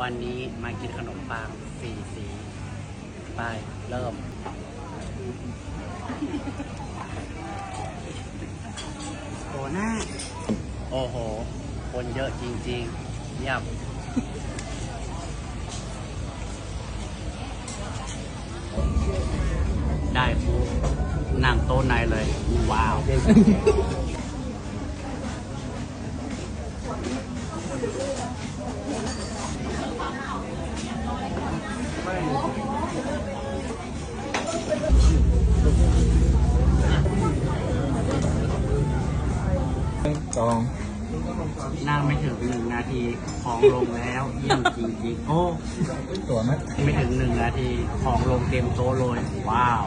วันนี้มากินขนมปังสีสีไปเริ่มโอ้หน้า โอ้โห คนเยอะจริงๆเงียบได้ปุ๊บนั่งโต๊ะในเลย ว้าว สองนั่งไม่ถึงหนึ่งนาทีของลงแล้วเยี่ยมจริงๆโอ้ตัวไหมไม่ถึงหนึ่งนาทีของลงเต็มโต๊ะเลยว้าว